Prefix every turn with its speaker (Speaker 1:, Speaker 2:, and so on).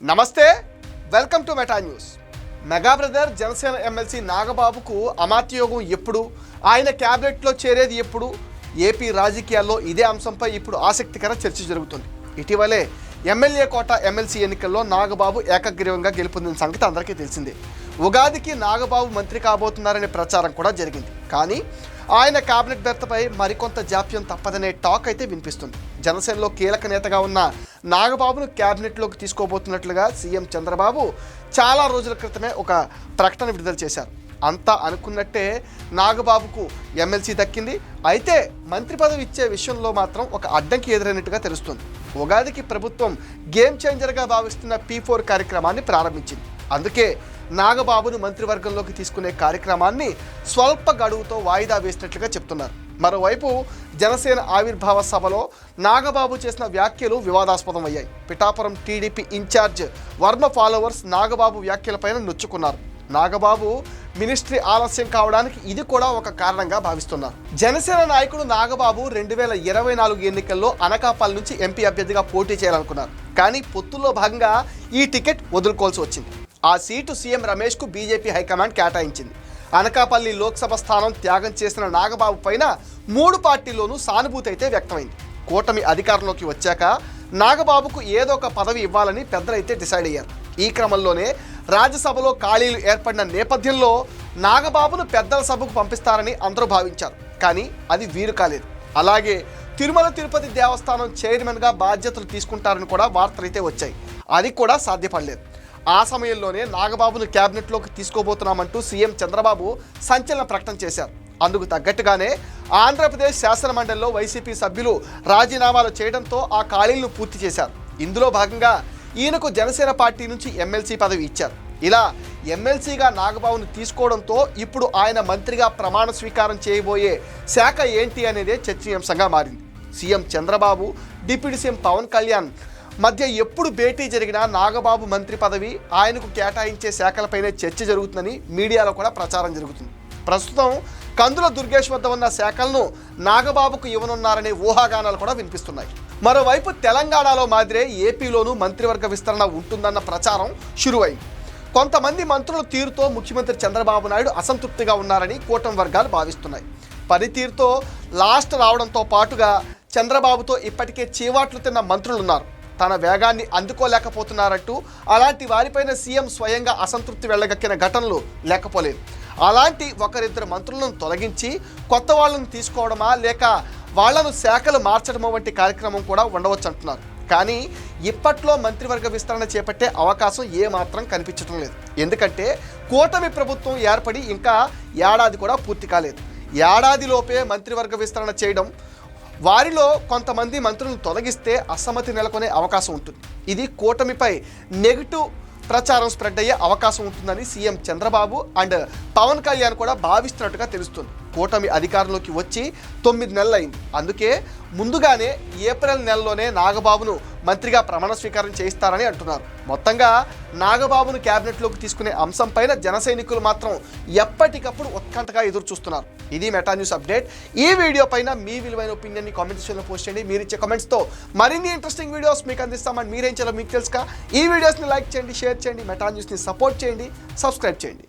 Speaker 1: నమస్తే welcome to Meta news. Mega brother Janasena MLC నాగబాబుకు అమాత్యయోగం ఎప్పుడు? ఆయన క్యాబినెట్లో చేరేది ఎప్పుడు? ఏపీ రాజకీయాల్లో ఇదే అంశంపై ఇప్పుడు ఆసక్తికర చర్చ జరుగుతుంది. ఇటీవలే ఎమ్మెల్యే కోట ఎమ్మెల్సీ ఎన్నికల్లో నాగబాబు ఏకగ్రీవంగా గెలుపొందిన సంగతి అందరికీ తెలిసిందే. ఉగాదికి నాగబాబు మంత్రి కాబోతున్నారనే ప్రచారం కూడా జరిగింది. కానీ ఆయన కేబినెట్ బెర్తపై మరికొంత జాప్యం తప్పదనే టాక్ అయితే వినిపిస్తుంది. జనసేనలో కీలక నేతగా ఉన్న నాగబాబును క్యాబినెట్లోకి తీసుకోబోతున్నట్లుగా సీఎం చంద్రబాబు చాలా రోజుల క్రితమే ఒక ప్రకటన విడుదల చేశారు. అంతా అనుకున్నట్టే నాగబాబుకు ఎమ్మెల్సీ దక్కింది. అయితే మంత్రి పదవి ఇచ్చే విషయంలో మాత్రం ఒక అడ్డంకి ఎదురైనట్టుగా తెలుస్తుంది. ఉగాదికి ప్రభుత్వం గేమ్ చేంజర్గా భావిస్తున్న పీ ఫోర్ కార్యక్రమాన్ని ప్రారంభించింది. అందుకే నాగబాబును మంత్రివర్గంలోకి తీసుకునే కార్యక్రమాన్ని స్వల్ప గడువుతో వాయిదా వేసినట్లుగా చెప్తున్నారు. మరోవైపు జనసేన ఆవిర్భావ సభలో నాగబాబు చేసిన వ్యాఖ్యలు వివాదాస్పదం అయ్యాయి Pithapuram TDP incharge Varma followers Nagababu వ్యాఖ్యలపైన నొచ్చుకున్నారు. నాగబాబు మినిస్ట్రీ ఆలస్యం కావడానికి ఇది కూడా ఒక కారణంగా భావిస్తున్నారు. జనసేన నాయకుడు నాగబాబు రెండు వేల ఇరవై నాలుగు ఎన్నికల్లో అనకాపల్లి నుంచి ఎంపీ అభ్యర్థిగా పోటీ చేయాలనుకున్నారు. కానీ పొత్తుల్లో భాగంగా ఈ టికెట్ వదులుకోవాల్సి వచ్చింది. ఆ సీటు సీఎం రమేష్కు బీజేపీ హైకమాండ్ కేటాయించింది. అనకాపల్లి లోక్సభ స్థానం త్యాగం చేసిన నాగబాబు పైన మూడు పార్టీల్లోనూ సానుభూతి అయితే వ్యక్తమైంది. కూటమి అధికారంలోకి వచ్చాక నాగబాబుకు ఏదో ఒక పదవి ఇవ్వాలని పెద్దలైతే డిసైడ్ అయ్యారు. ఈ క్రమంలోనే రాజ్యసభలో ఖాళీలు ఏర్పడిన నేపథ్యంలో నాగబాబును పెద్దల సభకు పంపిస్తారని అందరూ భావించారు. కానీ అది వీలు కాలేదు. అలాగే తిరుమల తిరుపతి దేవస్థానం చైర్మన్గా బాధ్యతలు తీసుకుంటారని కూడా వార్తలైతే వచ్చాయి. అది కూడా సాధ్యపడలేదు. ఆ సమయంలోనే నాగబాబును క్యాబినెట్లోకి తీసుకోబోతున్నామంటూ సీఎం చంద్రబాబు సంచలన ప్రకటన చేశారు. అందుకు తగ్గట్టుగానే ఆంధ్రప్రదేశ్ శాసనమండలిలో వైసీపీ సభ్యులు రాజీనామాలు చేయడంతో ఆ ఖాళీలను పూర్తి చేశారు. ఇందులో భాగంగా ఈయనకు జనసేన పార్టీ నుంచి ఎమ్మెల్సీ పదవి ఇచ్చారు. ఇలా ఎమ్మెల్సీగా నాగబాబును తీసుకోవడంతో ఇప్పుడు ఆయన మంత్రిగా ప్రమాణ స్వీకారం చేయబోయే శాఖ ఏంటి అనేదే చర్చనీయాంశంగా మారింది. CM Chandrababu deputy CM Pawan Kalyan మధ్య ఎప్పుడు భేటీ జరిగినా నాగబాబు మంత్రి పదవి ఆయనకు కేటాయించే శాఖలపైనే చర్చ జరుగుతుందని మీడియాలో కూడా ప్రచారం జరుగుతుంది. ప్రస్తుతం కందుల దుర్గేష్ వద్ద ఉన్న శాఖలను నాగబాబుకు ఇవ్వనున్నారనే ఊహాగానాలు కూడా వినిపిస్తున్నాయి. మరోవైపు తెలంగాణలో మాదిరే ఏపీలోనూ మంత్రివర్గ విస్తరణ ఉంటుందన్న ప్రచారం షురువైంది. కొంతమంది మంత్రుల తీరుతో ముఖ్యమంత్రి చంద్రబాబు నాయుడు అసంతృప్తిగా ఉన్నారని కూటమి వర్గాలు భావిస్తున్నాయి. పనితీరుతో లాస్ట్ రావడంతో పాటుగా చంద్రబాబుతో ఇప్పటికే చీవాట్లు తిన్న మంత్రులు ఉన్నారు తన వేగాన్ని అందుకోలేకపోతున్నారంటూ అలాంటి వారిపైన సీఎం స్వయంగా అసంతృప్తి వెళ్ళగక్కిన ఘటనలు లేకపోలేదు. అలాంటి ఒకరిద్దరు మంత్రులను తొలగించి కొత్త వాళ్ళను తీసుకోవడమా లేక వాళ్ళను శాఖలు మార్చడమో వంటి కార్యక్రమం కూడా ఉండవచ్చు అంటున్నారు కానీ ఇప్పట్లో మంత్రివర్గ విస్తరణ చేపట్టే అవకాశం ఏమాత్రం కనిపించడం లేదు. ఎందుకంటే కూటమి ప్రభుత్వం ఏర్పడి ఇంకా ఏడాది కూడా పూర్తి కాలేదు. ఏడాదిలోపే మంత్రివర్గ విస్తరణ చేయడం వారిలో కొంతమంది మంత్రులను తొలగిస్తే అసమ్మతి నెలకొనే అవకాశం ఉంటుంది. ఇది కూటమిపై నెగిటివ్ ప్రచారం స్ప్రెడ్ అయ్యే అవకాశం ఉంటుందని సీఎం చంద్రబాబు అండ్ పవన్ కళ్యాణ్ కూడా భావిస్తున్నట్టుగా తెలుస్తుంది. కూటమి అధికారంలోకి వచ్చి తొమ్మిది నెలలు అయింది అందుకే ముందుగానే ఏప్రిల్ నెలలోనే నాగబాబును మంత్రిగా ప్రమాణ స్వీకారం చేయిస్తారని అంటున్నారు. మొత్తంగా నాగబాబును క్యాబినెట్లోకి తీసుకునే అంశంపైన జన సైనికులు మాత్రం ఎప్పటికప్పుడు ఉత్కంఠగా ఎదురు చూస్తున్నారు ఇది మెటా న్యూస్ అప్డేట్. ఈ వీడియో పైన మీ విలువైన ఒపీనియన్ని కామెంట్ సెక్షన్లో పోస్ట్ చేయండి. మీరు ఇచ్చే కామెంట్స్తో మరిన్ని ఇంట్రెస్టింగ్ వీడియోస్ మీకు అందిస్తామని మీరేం చేయాలో మీకు తెలుసుక ఈ వీడియోస్ని లైక్ చేయండి షేర్ చేయండి మెటా న్యూస్ని సపోర్ట్ చేయండి సబ్స్క్రైబ్ చేయండి.